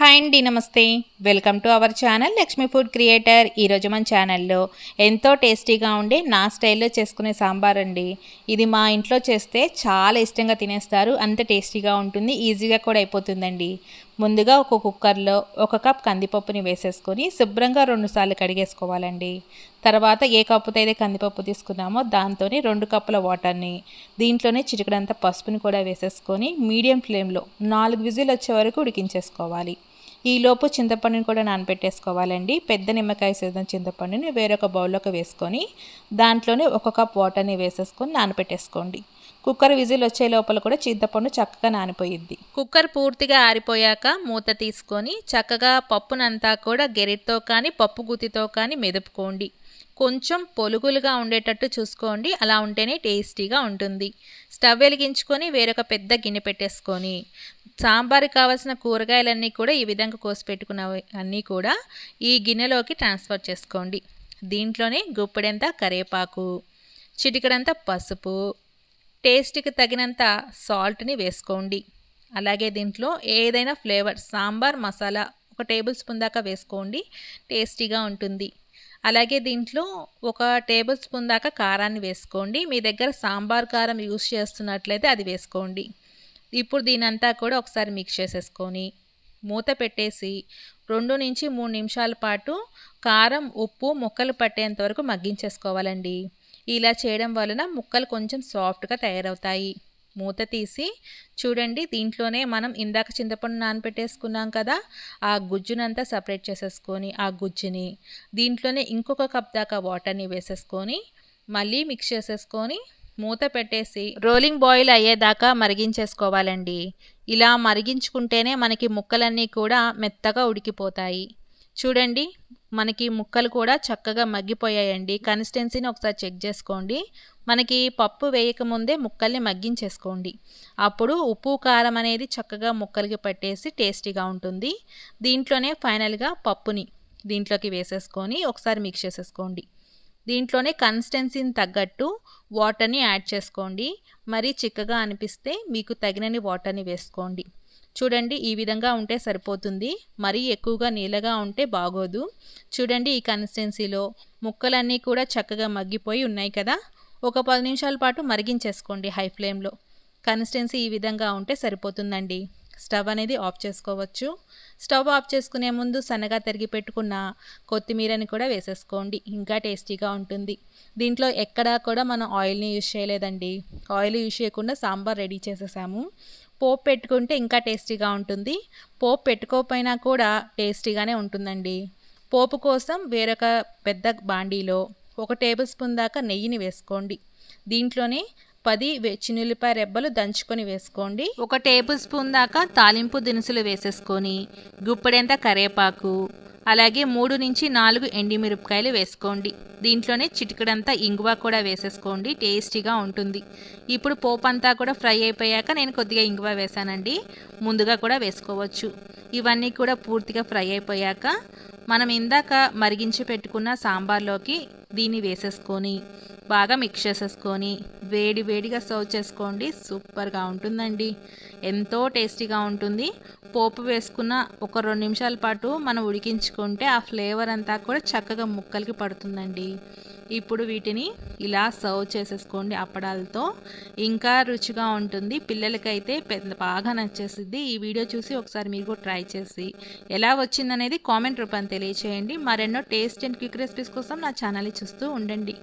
Hi అండి నమస్తే. Welcome to our channel Lakshmi food creator. ఈరోజు మన ఛానల్లో ఎంతో టేస్టీగా ఉండే నా స్టైల్లో చేసుకునే సాంబార్ అండి. ఇది మా ఇంట్లో చేస్తే చాలా ఇష్టంగా తినేస్తారు. అంత టేస్టీగా ఉంటుంది ఈజీగా కూడా అయిపోతుందండి. ముందుగా ఒక కుక్కర్లో ఒక కప్ కందిపప్పుని వేసేసుకొని శుభ్రంగా రెండుసార్లు కడిగేసుకోవాలండి. తర్వాత ఏ కప్పుతో అయితే కందిపప్పు తీసుకున్నామో దాంతోనే రెండు కప్పుల వాటర్ని దీంట్లోనే చిటికడంత పసుపుని కూడా వేసేసుకొని మీడియం ఫ్లేమ్లో నాలుగు విజిల్ వచ్చే వరకు ఉడికించేసుకోవాలి. ఈలోపు చింతపండుని కూడా నానబెట్టేసుకోవాలండి. పెద్ద నిమ్మకాయ సైజు చింతపండుని వేరొక బౌల్లోకి వేసుకొని దాంట్లోనే ఒక కప్ వాటర్ని వేసేసుకొని నానబెట్టేసుకోండి. కుక్కర్ విజిల్ వచ్చే లోపల కూడా చింతపండు చక్కగా నానిపోయిద్ది. కుక్కర్ పూర్తిగా ఆరిపోయాక మూత తీసుకొని చక్కగా పప్పునంతా కూడా గెరిటితో కానీ పప్పు గుత్తితో కానీ మెదుపుకోండి. కొంచెం పొలుగులుగా ఉండేటట్టు చూసుకోండి. అలా ఉంటేనే టేస్టీగా ఉంటుంది. స్టవ్ వెలిగించుకొని వేరొక పెద్ద గిన్నె పెట్టేసుకొని సాంబార్కి కావాల్సిన కూరగాయలన్నీ కూడా ఈ విధంగా కోసి పెట్టుకున్నవి అన్నీ కూడా ఈ గిన్నెలోకి ట్రాన్స్ఫర్ చేసుకోండి. దీంట్లోనే గుప్పెడంత కరివేపాకు చిటికడంత పసుపు టేస్ట్కి తగినంత సాల్ట్ని వేసుకోండి. అలాగే దీంట్లో ఏదైనా ఫ్లేవర్ సాంబార్ మసాలా ఒక టేబుల్ స్పూన్ దాకా వేసుకోండి టేస్టీగా ఉంటుంది. అలాగే దీంట్లో ఒక టేబుల్ స్పూన్ దాకా కారాన్ని వేసుకోండి. మీ దగ్గర సాంబార్ కారం యూస్ చేస్తున్నట్లయితే అది వేసుకోండి. ఇప్పుడు దీనంతా కూడా ఒకసారి మిక్స్ చేసేసుకొని మూత పెట్టేసి రెండు నుంచి మూడు నిమిషాల పాటు కారం ఉప్పు ముక్కలు పట్టేంత వరకు మగ్గించేసుకోవాలండి. ఇలా చేయడం వలన ముక్కలు కొంచెం సాఫ్ట్గా తయారవుతాయి. మూత తీసి చూడండి దీంట్లోనే మనం ఇందాక చింతపండు నానపెట్టేసుకున్నాం కదా ఆ గుజ్జునంతా సపరేట్ చేసేసుకొని ఆ గుజ్జుని దీంట్లోనే ఇంకొక కప్ దాకా వాటర్ని వేసేసుకొని మళ్ళీ మిక్స్ చేసేసుకొని మూత పెట్టేసి రోలింగ్ బాయిల్ అయ్యేదాకా మరిగించేసుకోవాలండి. ఇలా మరిగించుకుంటేనే మనకి ముక్కలన్నీ కూడా మెత్తగా ఉడికిపోతాయి. చూడండి మనకి ముక్కలు కూడా చక్కగా మగ్గిపోయాయండి. కన్సిస్టెన్సీని ఒకసారి చెక్ చేసుకోండి. మనకి పప్పు వేయకముందే ముక్కల్ని మగ్గించేసుకోండి. అప్పుడు ఉప్పు కారం అనేది చక్కగా ముక్కలకి పట్టేసి టేస్టీగా ఉంటుంది. దీంట్లోనే ఫైనల్గా పప్పుని దీంట్లోకి వేసేసుకొని ఒకసారి మిక్స్ చేసేసుకోండి. దీంట్లోనే కన్సిస్టెన్సీని తగ్గట్టు వాటర్ని యాడ్ చేసుకోండి. మరీ చిక్కగా అనిపిస్తే మీకు తగినన్ని వాటర్ని వేసుకోండి. చూడండి ఈ విధంగా ఉంటే సరిపోతుంది. మరీ ఎక్కువగా నీళ్ళగా ఉంటే బాగోదు. చూడండి ఈ కన్సిస్టెన్సీలో ముక్కలన్నీ కూడా చక్కగా మగ్గిపోయి ఉన్నాయి కదా. ఒక పది నిమిషాల పాటు మరిగించేసుకోండి హై ఫ్లేమ్లో. కన్సిస్టెన్సీ ఈ విధంగా ఉంటే సరిపోతుందండి. స్టవ్ అనేది ఆఫ్ చేసుకోవచ్చు. స్టవ్ ఆఫ్ చేసుకునే ముందు సన్నగా తరిగి పెట్టుకున్న కొత్తిమీరని కూడా వేసేసుకోండి. ఇంకా టేస్టీగా ఉంటుంది. దీంట్లో ఎక్కడా కూడా మనం ఆయిల్ని యూజ్ చేయలేదండి. ఆయిల్ యూజ్ చేయకుండా సాంబార్ రెడీ చేసేసాము. పోపు పెట్టుకుంటే ఇంకా టేస్టీగా ఉంటుంది. పోపు పెట్టుకోకపోయినా కూడా టేస్టీగానే ఉంటుందండి. పోపు కోసం వేరొక పెద్ద బాండీలో ఒక టేబుల్ స్పూన్ దాకా నెయ్యిని వేసుకోండి. దీంట్లోనే పది చిన్నుల్లిపాయ రెబ్బలు దంచుకొని వేసుకోండి. ఒక టేబుల్ స్పూన్ దాకా తాలింపు దినుసులు వేసేసుకొని గుప్పెడంత కరేపాకు అలాగే మూడు నుంచి నాలుగు ఎండిమిరపకాయలు వేసుకోండి. దీంట్లోనే చిటికడంతా ఇంగువ కూడా వేసేసుకోండి టేస్టీగా ఉంటుంది. ఇప్పుడు పోపు అంతా కూడా ఫ్రై అయిపోయాక నేను కొద్దిగా ఇంగువ వేసానండి ముందుగా కూడా వేసుకోవచ్చు. ఇవన్నీ కూడా పూర్తిగా ఫ్రై అయిపోయాక మనం ఇందాక మరిగించి పెట్టుకున్న సాంబార్లోకి దీన్ని వేసేసుకొని బాగా మిక్స్ చేసేసుకొని వేడి వేడిగా సర్వ్ చేసుకోండి. సూపర్గా ఉంటుందండి. ఎంతో టేస్టీగా ఉంటుంది. పోపు వేసుకున్న ఒక రెండు నిమిషాల పాటు మనం ఉడికించుకుంటే ఆ ఫ్లేవర్ అంతా కూడా చక్కగా ముక్కలకి పడుతుందండి. ఇప్పుడు వీటిని ఇలా సర్వ్ చేసేసుకోండి అప్పడాలతో. ఇంకా రుచిగా ఉంటుంది. పిల్లలకైతే పెద్ద బాగా నచ్చేసిద్ది. ఈ వీడియో చూసి ఒకసారి మీరు కూడా ట్రై చేసి ఎలా వచ్చిందనేది కామెంట్ రూపాన్ని తెలియచేయండి. మరెన్నో టేస్ట్ అండ్ క్విక్ రెసిపీస్ కోసం నా ఛానల్ని చూస్తూ ఉండండి.